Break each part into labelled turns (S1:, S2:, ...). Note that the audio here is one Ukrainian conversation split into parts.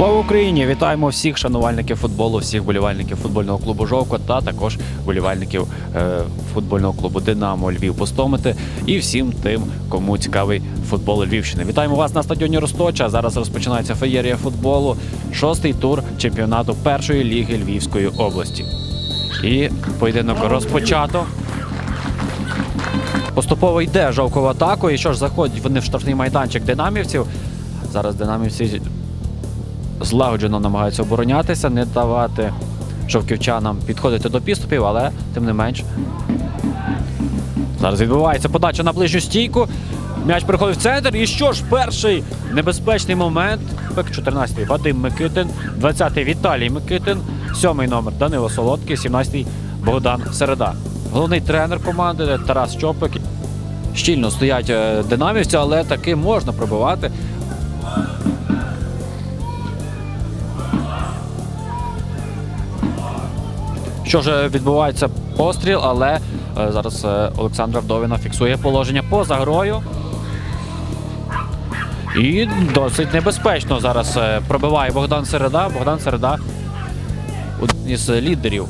S1: Слава Україні! Вітаємо всіх шанувальників футболу, всіх болівальників футбольного клубу Жовко та також болівальників е, футбольного клубу Динамо Львів Пустомити і всім тим, кому цікавий футбол Львівщини. Вітаємо вас на стадіоні Росточа. Зараз розпочинається феєрія футболу, шостий тур чемпіонату першої ліги Львівської області. І поєдинок розпочато. Поступово йде жовко в атаку. І що ж заходять вони в штрафний майданчик динамівців. Зараз динамівці злагоджено намагаються оборонятися, не давати жовківчанам підходити до підступів, але тим не менш. Зараз відбувається подача на ближню стійку. М'яч приходить в центр. І що ж, перший небезпечний момент. Пек 14-й Вадим Микитин, 20-й Віталій Микитин, 7-й номер Данило Солодкий, 17-й Богдан Середа. Головний тренер команди Тарас Чопик. Щільно стоять е, динамівці, але таки можна пробивати. Що ж відбувається постріл, але е, зараз е, Олександра Вдовіна фіксує положення поза грою. І досить небезпечно зараз е, пробиває Богдан Середа. Богдан Середа один із лідерів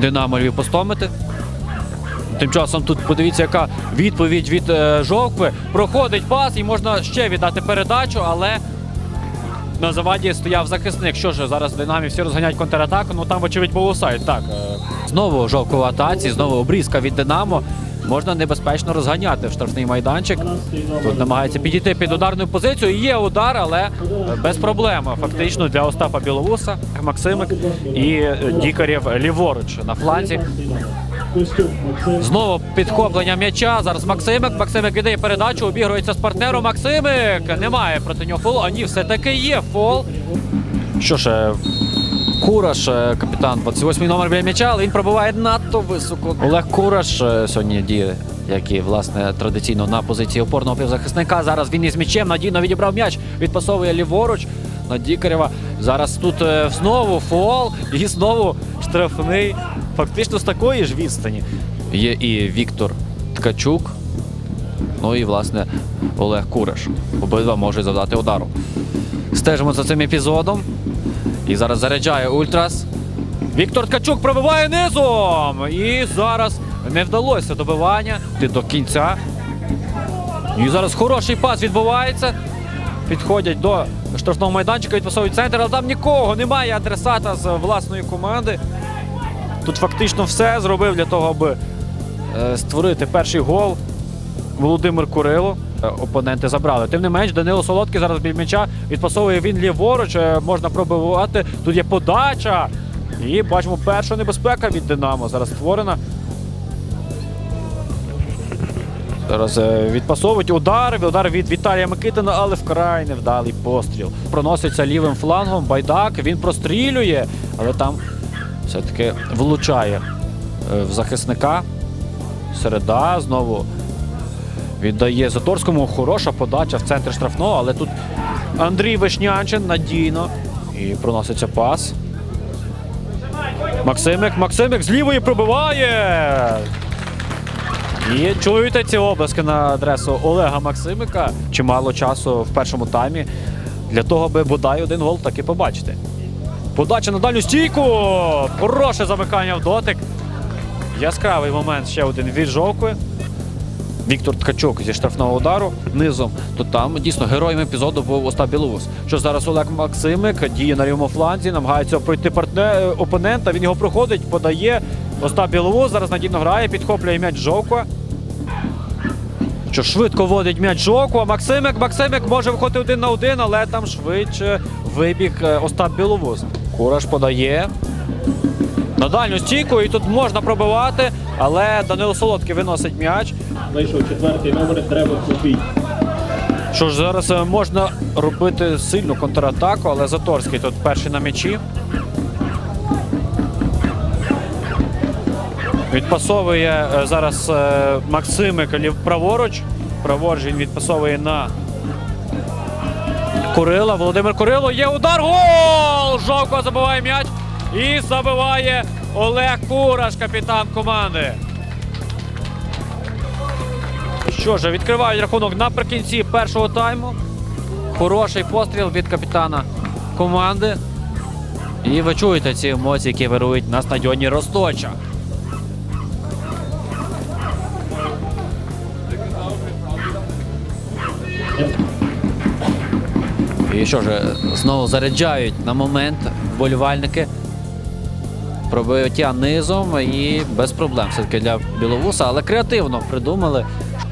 S1: Динамо Львів Постомити. Тим часом тут подивіться, яка відповідь від Жовкви. Проходить пас і можна ще віддати передачу, але на заваді стояв захисник. Що ж, зараз динамі всі розганять контратаку, ну там, вочевидь, був офсайд. Так. е, Знову жовко в атаці, знову обрізка від Динамо. Можна небезпечно розганяти в штрафний майданчик. Тут намагається підійти під ударну позицію. Є удар, але е, без проблем. Фактично для Остапа Білоуса, Максимик і е, Дікарєв ліворуч на фланзі. Знову підхоплення м'яча. Зараз Максимик. Максимик віддає передачу, обігрується з партнером. Максимик немає проти нього фолу. А ні, все-таки є фол. Що ж, е, Кураш, е, капітан 28 номер біля м'яча, але він пробиває надто високо. Олег Кураш е, сьогодні діє, як і власне традиційно на позиції опорного півзахисника. Зараз він із м'ячем надійно відібрав м'яч, відпасовує ліворуч на Дікарєва. Зараз тут е, знову фол і знову штрафний. Фактично з такої ж відстані. Є і Віктор Ткачук. Ну і власне Олег Кураш. Обидва можуть завдати удару. Стежимо за цим епізодом. І зараз заряджає Ультрас. Віктор Ткачук пробиває низом. І зараз не вдалося добивання Ти до кінця. І зараз хороший пас відбувається. Підходять до штрафного майданчика, відпасовують центр, але там нікого немає адресата з власної команди. Тут фактично все зробив для того, аби е, створити перший гол. Володимир Курило. Е, Опоненти забрали. Тим не менш, Данило Солодкий зараз біля м'яча відпасовує він ліворуч. е, Можна пробивати. Тут є подача. І бачимо перша небезпека від Динамо. Зараз створена. Зараз е, відпасовують удар. Удар від Віталія Микитина, але вкрай невдалий постріл. Проноситься лівим флангом. Байдак. Він прострілює, але там все-таки влучає е, в захисника. Середа знову віддає Заторському. Хороша подача в центр штрафного, але тут Андрій Вишнянчин надійно. І проноситься пас. Максимик, Максимик з лівої пробиває. І чуєте ці обласки на адресу Олега Максимика. Чимало часу в першому таймі для того, аби бодай один гол таки побачити. Подача на дальню стійку. Хороше замикання в дотик. Яскравий момент ще один від жовкви. Віктор Ткачук зі штрафного удару низом, то там дійсно героєм епізоду був Остап Білоус. Що зараз Олег Максимик діє на лівому фланзі, намагається пройти партнер опонента. Він його проходить, подає. Остап Білоус зараз надійно грає, підхоплює м'яч Жовква. Що швидко водить м'яч Жовква. Максимик, Максимик може виходити один на один, але там швидше вибіг е, Остап Білоус. Кураш подає. На дальню стійку і тут можна пробивати, але Данило Солодкий виносить м'яч.
S2: Вийшов четвертий номер, треба купити.
S1: Що ж зараз е, можна робити сильну контратаку, але Заторський тут перший на м'ячі. Відпасовує е, зараз е, Максимик праворуч. Праворуч він відпасовує на Курила. Володимир Курило. Є удар. Гол! Жовко забиває м'яч. І забиває Олег Кураш, капітан команди. Що ж, відкривають рахунок наприкінці першого тайму. Хороший постріл від капітана команди. І ви чуєте ці емоції, які вирують на стадіоні Росточа. І що ж, знову заряджають на момент вболівальники. Пробиття низом і без проблем все-таки для Біловуса, але креативно придумали,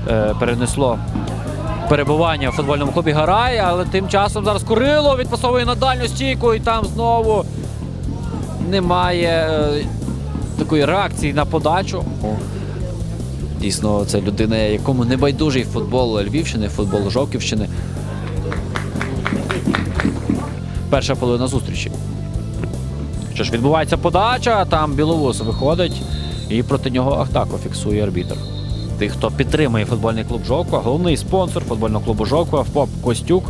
S1: е, перенесло перебування в футбольному клубі Гарай, але тим часом зараз Курило відпасовує на дальню стійку, і там знову немає е, такої реакції на подачу. Дійсно, це людина, якому не байдужий футбол Львівщини, футбол Жовківщини. Перша половина зустрічі. Що ж, відбувається подача, там Біловус виходить і проти нього атаку фіксує арбітр. Тих, хто підтримує футбольний клуб Жовква, головний спонсор футбольного клубу Жовква, ФОП Костюк.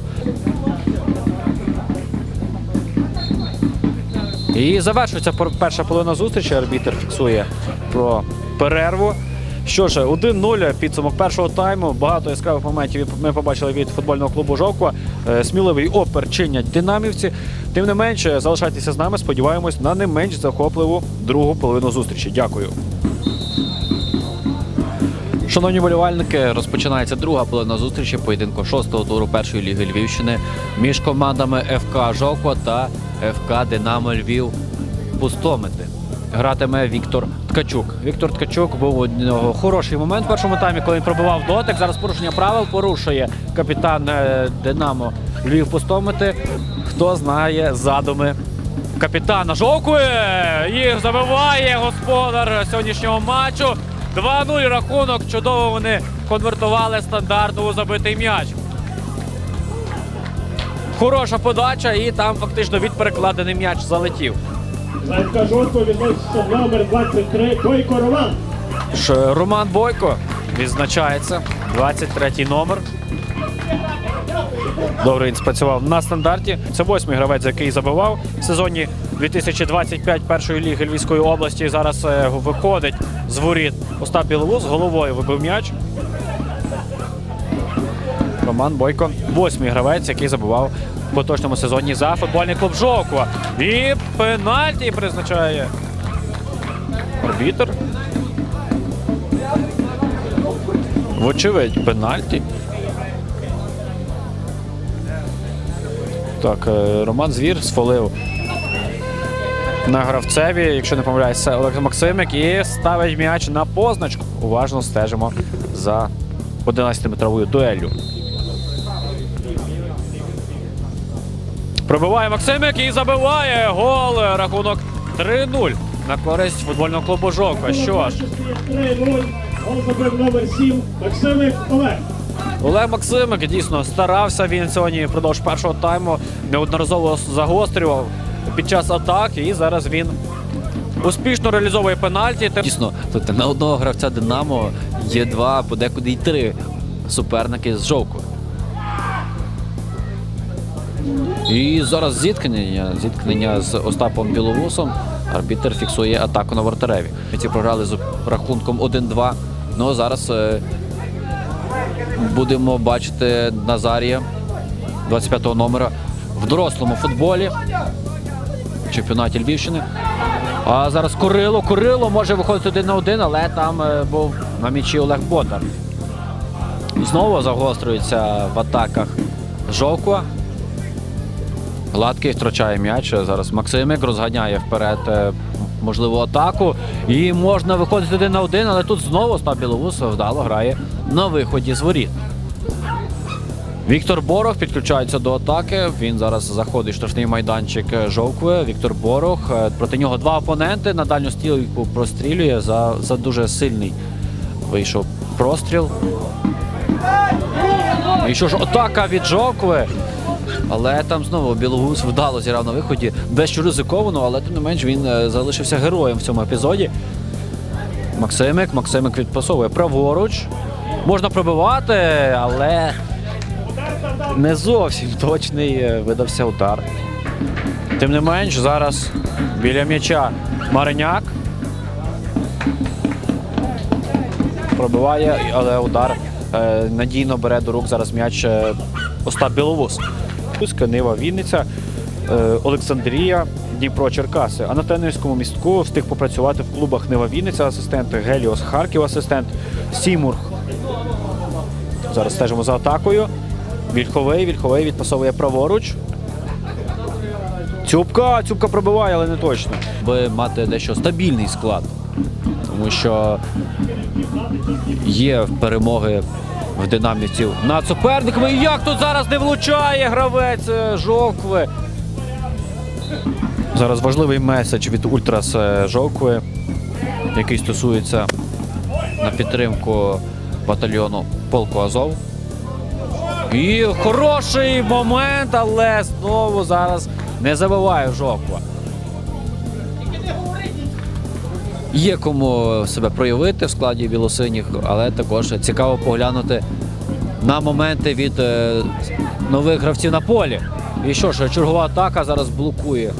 S1: І завершується пер- перша половина зустрічі. Арбітр фіксує про перерву. Що ж, 1-0 підсумок першого тайму. Багато яскравих моментів ми побачили від футбольного клубу Жовква. Е, Сміливий опер чинять динамівці. Тим не менше, залишайтеся з нами. Сподіваємось на не менш захопливу другу половину зустрічі. Дякую. Шановні болівальники, розпочинається друга половина зустрічі поєдинку шостого туру першої ліги Львівщини між командами ФК Жовква та ФК Динамо Львів Пустомити. Гратиме Віктор Ткачук. Віктор Ткачук був у нього хороший момент в першому таймі, коли він пробивав дотик. Зараз порушення правил порушує капітан е, Динамо Львів Пустомити. Хто знає задуми капітана Жовкує і забиває господар сьогоднішнього матчу. 2-0 рахунок. Чудово вони конвертували стандартно у забитий м'яч. Хороша подача, і там фактично від перекладений м'яч залетів.
S2: ФК відноситься номер 23 Бойко Роман.
S1: Ш- Роман Бойко відзначається. 23-й номер. Добре він спрацював на стандарті. Це восьмий гравець, який забивав в сезоні 2025 першої ліги Львівської області. Зараз е, виходить з воріт Остап Біловус, головою вибив м'яч. Роман Бойко, восьмий гравець, який забивав поточному сезоні за футбольний клуб Жовква. І пенальті призначає арбітр. Вочевидь, пенальті. Так, е, Роман Звір сфолив на гравцеві, якщо не помиляюсь, це Олег Максимик і ставить м'яч на позначку. Уважно стежимо за 11-метровою дуеллю. Пробиває Максимик і забиває гол. Рахунок 3-0 на користь футбольного клубу Жовква. Що ж,
S2: 3-0. Гол забив номер 7 Максимик Олег.
S1: Олег Максимик дійсно старався він сьогодні впродовж першого тайму, неодноразово загострював під час атаки, і зараз він успішно реалізовує пенальті. Дійсно, тут на одного гравця Динамо є два, подекуди й три суперники з жовкою. І зараз зіткнення, зіткнення з Остапом Біловусом. Арбітер фіксує атаку на вратареві. Ці програли з рахунком 1-2. Ну а зараз е, будемо бачити Назарія 25-го номера в дорослому футболі в чемпіонаті Львівщини. А зараз Курило. Курило може виходити один на один, але там е, був на м'ячі Олег Бондар. Знову загострюється в атаках Жовква. Гладкий втрачає м'яч. Зараз Максимик розганяє вперед е, можливу атаку. І можна виходити один на один, але тут знову Остап Біловус вдало грає на виході з воріт. Віктор Борох підключається до атаки. Він зараз заходить в штрафний майданчик Жовкви. Віктор Борох. Е, Проти нього два опоненти. На дальню стілку прострілює за, за дуже сильний вийшов простріл. І що ж, атака від Жовкви. Але там знову Білогус вдало зіграв на виході. Дещо ризиковано, але тим не менш він е, залишився героєм в цьому епізоді. Максимик, Максимик відпасовує праворуч. Можна пробивати, але не зовсім точний е, видався удар. Тим не менш, зараз біля м'яча Мариняк. Пробиває, але удар е, надійно бере до рук зараз м'яч Остап Біловус. Пуска Нива Вінниця.
S3: е, Олександрія, Дніпро, Черкаси. А на тренерському містку встиг попрацювати в клубах Нива Вінниця асистент, Геліос Харків асистент, Сімург. Зараз стежимо за атакою. Вільховий, Вільховий відпасовує праворуч. Цюбка, Цюбка пробиває, але не точно.
S1: би мати дещо стабільний склад. Тому що є перемоги в динамівців над суперниками. І як тут зараз не влучає гравець е, Жовкви.
S3: Зараз важливий меседж від Ультрас е, Жовкви, який стосується
S1: на підтримку батальйону полку Азов. І хороший момент, але знову зараз не забиває Жоква. Є кому себе проявити в складі білосиніх, але також цікаво поглянути на моменти від е, нових гравців на полі. І що ж, чергова атака зараз блокує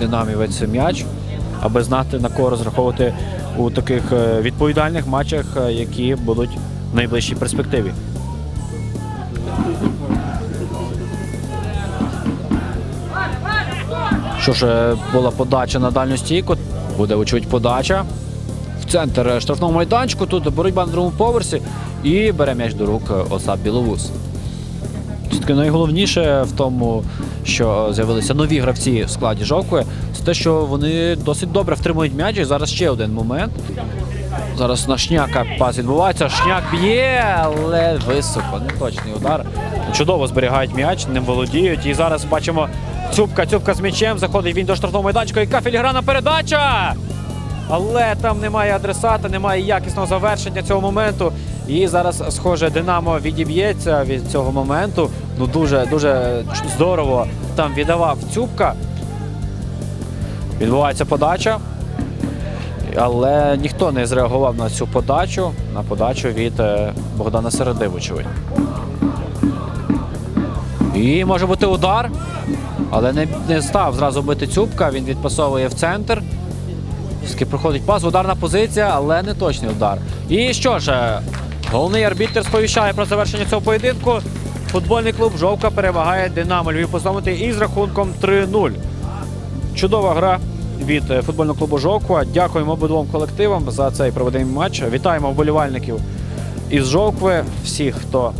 S1: динамівець м'яч.
S3: аби знати на кого розраховувати у таких е, відповідальних матчах, е, які будуть в найближчій перспективі.
S1: Що ж, була подача на дальню стійку. Буде, очевидь, подача. В центр е, штрафного майданчику. Тут боротьба на другому поверсі. І бере м'яч до рук е, Остап Біловус.
S3: Все-таки найголовніше в тому, що з'явилися нові гравці в складі Жовкви, це те, що вони досить добре втримують м'яч. І зараз ще один момент.
S1: Зараз на шняка пас відбувається. Шняк б'є, але високо. Неточний удар.
S3: Чудово зберігають м'яч, ним володіють. І зараз бачимо Цюбка, Цюбка з м'ячем. Заходить він до штрафного майданчика. Яка філігранна передача! Але там немає адресата, немає якісного завершення цього моменту. І зараз, схоже, Динамо відіб'ється від цього моменту. Ну дуже дуже здорово там віддавав Цюбка. Відбувається подача. Але ніхто не зреагував на цю подачу, на подачу від е, Богдана Середивичева.
S1: І може бути удар, але не, не став зразу бити Цюбка. Він відпасовує в центр. Все-таки проходить пас, ударна позиція, але не точний удар.
S3: І що ж, е, головний арбітр сповіщає про завершення цього поєдинку. Футбольний клуб Жовка перемагає Динамо Львів Позномити із рахунком 3-0. Чудова гра від е, футбольного клубу Жовква. Дякуємо обидвом колективам за цей проведений матч. Вітаємо вболівальників із Жовкви, всіх, хто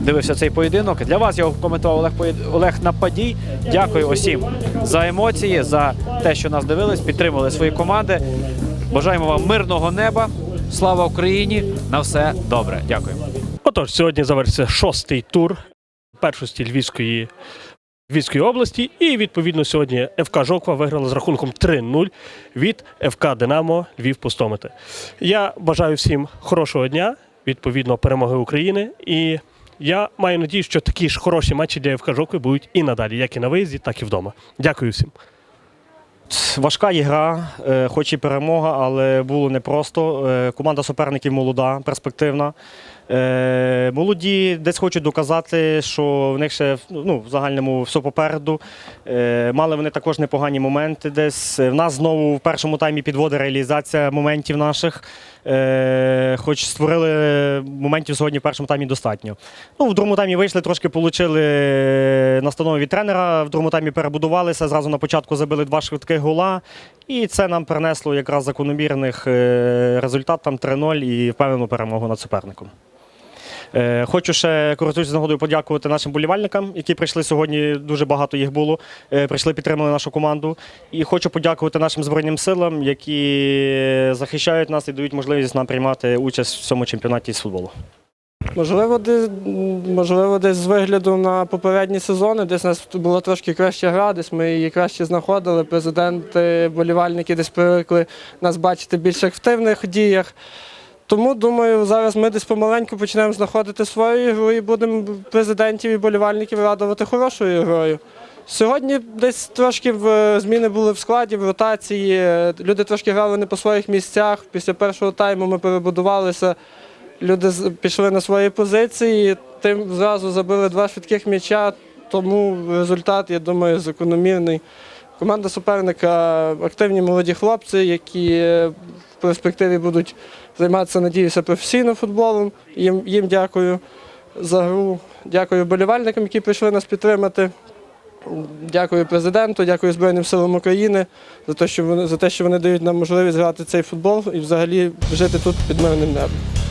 S3: дивився цей поєдинок. Для вас його коментував Олег, Поєд- Олег Нападій. Дякую усім за емоції, за те, що нас дивились, підтримували свої команди. Бажаємо вам мирного неба.
S1: Слава Україні! На все добре. Дякую.
S4: Отож, сьогодні завершився шостий тур першості Львівської, Львівської області. І відповідно сьогодні ФК Жоква виграла з рахунком 3-0 від ФК Динамо Львів Пустомити. Я бажаю всім хорошого дня, відповідно, перемоги України. І я маю надію, що такі ж хороші матчі для ФК Жовки будуть і надалі, як і на виїзді, так і вдома. Дякую всім.
S5: Важка ігра, е, хоч і перемога, але було непросто. Е, Команда суперників молода, перспективна. Е, Молоді десь хочуть доказати, що в них ще ну, в загальному все попереду. Е, Мали вони також непогані моменти десь. В нас знову в першому таймі підводить реалізація моментів наших. Е, Хоч створили моментів сьогодні в першому таймі достатньо. Ну, в другому таймі вийшли, трошки отримали настанови від тренера. В другому таймі перебудувалися. Зразу на початку забили два швидких гола. І це нам принесло якраз закономірних е, результат там 3-0 і впевнену перемогу над суперником. Е, Хочу ще користуючись нагодою подякувати нашим болівальникам, які прийшли сьогодні. Дуже багато їх було. Е, Прийшли, підтримали нашу команду. І хочу подякувати нашим збройним силам, які захищають нас і дають можливість нам приймати участь в цьому чемпіонаті з футболу.
S6: Можливо, десь, можливо, десь з вигляду на попередні сезони, десь у нас була трошки краща гра, десь ми її краще знаходили. Президенти, болівальники десь привикли нас бачити більш активних діях. Тому, думаю, зараз ми десь помаленьку почнемо знаходити свою ігру і будемо президентів і болівальників радувати хорошою грою. Сьогодні десь трошки в зміни були в складі, в ротації. Люди трошки грали не по своїх місцях. Після першого тайму ми перебудувалися. Люди пішли на свої позиції, тим зразу забили два швидких м'яча, тому результат, я думаю, закономірний. Команда суперника активні молоді хлопці, які е, в перспективі будуть займатися, надіюся, професійно футболом. Їм, їм дякую за гру. Дякую болівальникам, які прийшли нас підтримати. Дякую президенту, дякую Збройним силам України за те, що вони за те, що вони дають нам можливість грати цей футбол і взагалі жити тут під мирним небом.